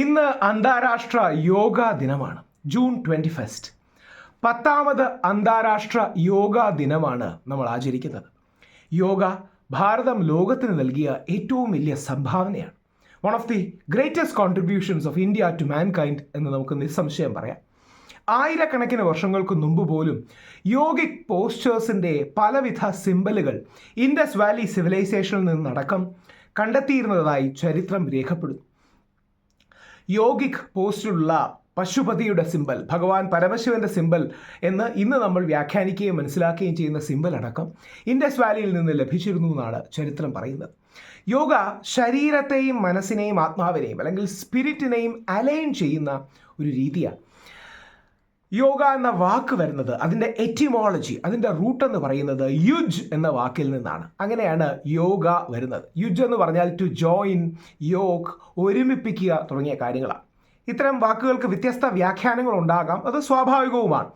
ഇന്ന് അന്താരാഷ്ട്ര യോഗാ ദിനമാണ്. June twenty first. പത്താമത് അന്താരാഷ്ട്ര യോഗാ ദിനമാണ് നമ്മൾ ആചരിക്കുന്നത്. യോഗ ഭാരതം ലോകത്തിന് നൽകിയ ഏറ്റവും വലിയ സംഭാവനയാണ്. One of the greatest contributions of India to mankind എന്ന് നമുക്ക് നിസ്സംശയം പറയാം. ആയിരക്കണക്കിന് വർഷങ്ങൾക്ക് മുമ്പ് പോലും യോഗിക് പോസ്റ്റേഴ്സിന്റെ പലവിധ സിംബലുകൾ ഇൻഡസ് വാലി സിവിലൈസേഷനിൽ നിന്നടക്കം കണ്ടെത്തിയിരുന്നതായി ചരിത്രം രേഖപ്പെടുന്നു. യോഗിക് പോസ്റ്റിലുള്ള പശുപതിയുടെ സിമ്പൽ ഭഗവാൻ പരമശിവന്റെ സിമ്പൽ എന്ന് ഇന്ന് നമ്മൾ വ്യാഖ്യാനിക്കുകയും മനസ്സിലാക്കുകയും ചെയ്യുന്ന സിമ്പൽ അടക്കം ഇൻഡസ് വാലിയിൽ നിന്ന് ലഭിച്ചിരുന്നു എന്നാണ് ചരിത്രം പറയുന്നത്. യോഗ ശരീരത്തെയും മനസ്സിനെയും ആത്മാവിനെയും അല്ലെങ്കിൽ സ്പിരിറ്റിനെയും അലൈൻ ചെയ്യുന്ന ഒരു രീതിയാണ്. യോഗ എന്ന വാക്ക് വരുന്നത് അതിന്റെ എറ്റിമോളജി അതിന്റെ റൂട്ട് എന്ന് പറയുന്നത് യുജ് എന്ന വാക്കിൽ നിന്നാണ്. അങ്ങനെയാണ് യോഗ വരുന്നത്. യുജ് എന്ന് പറഞ്ഞാൽ ടു ജോയിൻ യോഗ് ഒരുമിപ്പിക്കുക തുടങ്ങിയ കാര്യങ്ങളാണ്. ഇത്തരം വാക്കുകൾക്ക് വ്യത്യസ്ത വ്യാഖ്യാനങ്ങൾ ഉണ്ടാകാം. അത് സ്വാഭാവികവുമാണ്.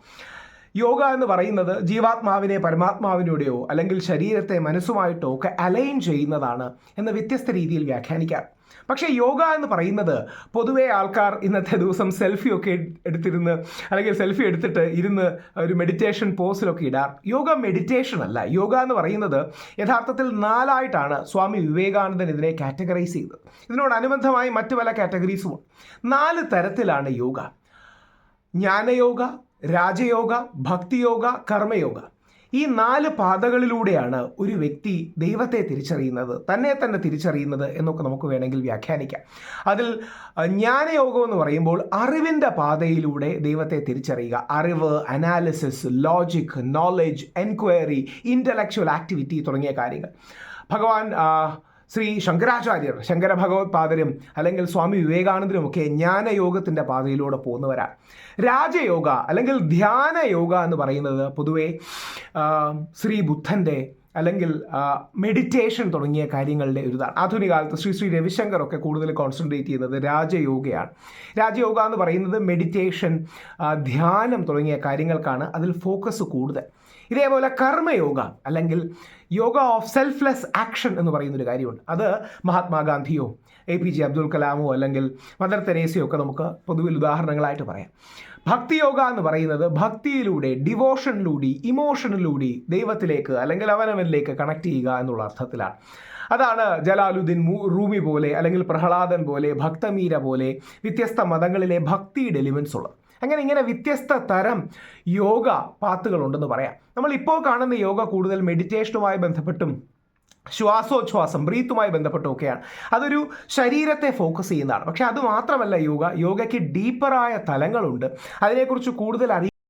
യോഗ എന്ന് പറയുന്നത് ജീവാത്മാവിനെ പരമാത്മാവിനോടെയോ അല്ലെങ്കിൽ ശരീരത്തെ മനസ്സുമായിട്ടോ ഒക്കെ അലൈൻ ചെയ്യുന്നതാണ് എന്ന് വ്യത്യസ്ത രീതിയിൽ വ്യാഖ്യാനിക്കാം. പക്ഷേ യോഗ എന്ന് പറയുന്നത് പൊതുവേ ആൾക്കാർ ഇന്നത്തെ ദിവസം സെൽഫി ഒക്കെ എടുത്തിരുന്ന് അല്ലെങ്കിൽ സെൽഫി എടുത്തിട്ട് ഇരുന്ന് ഒരു മെഡിറ്റേഷൻ പോസിലൊക്കെ ഇടാർ. യോഗ മെഡിറ്റേഷൻ അല്ല. യോഗ എന്ന് പറയുന്നത് യഥാർത്ഥത്തിൽ നാലായിട്ടാണ് സ്വാമി വിവേകാനന്ദൻ ഇതിനെ കാറ്റഗറൈസ് ചെയ്തത്. ഇതിനോടനുബന്ധമായി മറ്റു പല കാറ്റഗറീസും നാല് തരത്തിലാണ് യോഗ. ജ്ഞാനയോഗ രാജയോഗ ഭക്തിയോഗ കർമ്മയോഗ. ഈ നാല് പാതകളിലൂടെയാണ് ഒരു വ്യക്തി ദൈവത്തെ തിരിച്ചറിയുന്നത് തന്നെ തന്നെ തിരിച്ചറിയുന്നത് എന്നൊക്കെ നമുക്ക് വേണമെങ്കിൽ വ്യാഖ്യാനിക്കാം. അതിൽ ജ്ഞാനയോഗം എന്ന് പറയുമ്പോൾ അറിവിന്റെ പാതയിലൂടെ ദൈവത്തെ തിരിച്ചറിയുക. അറിവ് analysis logic knowledge enquiry intellectual activity തുടങ്ങിയ കാര്യങ്ങൾ. ഭഗവാൻ ശ്രീ ശങ്കരാചാര്യർ ശങ്കര ഭഗവത് അല്ലെങ്കിൽ സ്വാമി വിവേകാനന്ദനും ഒക്കെ ജ്ഞാനയോഗത്തിന്റെ പാതയിലൂടെ പോകുന്നവരാണ്. രാജയോഗ അല്ലെങ്കിൽ ധ്യാനയോഗ എന്ന് പറയുന്നത് പൊതുവേ ശ്രീ ബുദ്ധന്റെ അല്ലെങ്കിൽ മെഡിറ്റേഷൻ തുടങ്ങിയ കാര്യങ്ങളുടെ ഒരു ഇതാണ് ആധുനിക കാലത്ത് ശ്രീ ശ്രീ രവിശങ്കർ ഒക്കെ കൂടുതൽ കോൺസെൻട്രേറ്റ് ചെയ്യുന്നത് രാജയോഗയാണ്. രാജയോഗ എന്ന് പറയുന്നത് മെഡിറ്റേഷൻ ധ്യാനം തുടങ്ങിയ കാര്യങ്ങൾക്കാണ്. അതിൽ ഫോക്കസ് കൂടുതൽ. ഇതേപോലെ കർമ്മയോഗ അല്ലെങ്കിൽ യോഗ ഓഫ് സെൽഫ്ലെസ് ആക്ഷൻ എന്ന് പറയുന്നൊരു കാര്യമുണ്ട്. അത് മഹാത്മാഗാന്ധിയോ എ പി ജെ അബ്ദുൽ കലാമോ അല്ലെങ്കിൽ മദർ തെരേസയോ ഒക്കെ നമുക്ക് പൊതുവിൽ ഉദാഹരണങ്ങളായിട്ട് പറയാം. ഭക്തിയോഗ എന്ന് പറയുന്നത് ഭക്തിയിലൂടെ ഡിവോഷനിലൂടെ ഇമോഷനിലൂടെ ദൈവത്തിലേക്ക് അല്ലെങ്കിൽ അവനവനിലേക്ക് കണക്ട് ചെയ്യുക എന്നുള്ള അർത്ഥത്തിലാണ്. അതാണ് ജലാലുദ്ദീൻ റൂമി പോലെ അല്ലെങ്കിൽ പ്രഹ്ലാദൻ പോലെ ഭക്തമീര പോലെ വ്യത്യസ്ത മതങ്ങളിലെ ഭക്തിയുടെ എലിമെൻസ് ഉള്ളത്. അങ്ങനെ ഇങ്ങനെ വ്യത്യസ്ത തരം യോഗ പാത്തുകളുണ്ടെന്ന് പറയാം. നമ്മൾ ഇപ്പോൾ കാണുന്ന യോഗ കൂടുതൽ മെഡിറ്റേഷനുമായി ബന്ധപ്പെട്ടും ശ്വാസോച്ഛ്വാസം ബ്രീത്തുമായി ബന്ധപ്പെട്ടൊക്കെയാണ് അതൊരു ശരീരത്തെ ഫോക്കസ് ചെയ്യുന്നതാണ്. പക്ഷേ അത് മാത്രമല്ല യോഗ യോഗയ്ക്ക് ഡീപ്പറായ തലങ്ങളുണ്ട്. അതിനെക്കുറിച്ച് കൂടുതൽ അറിയാൻ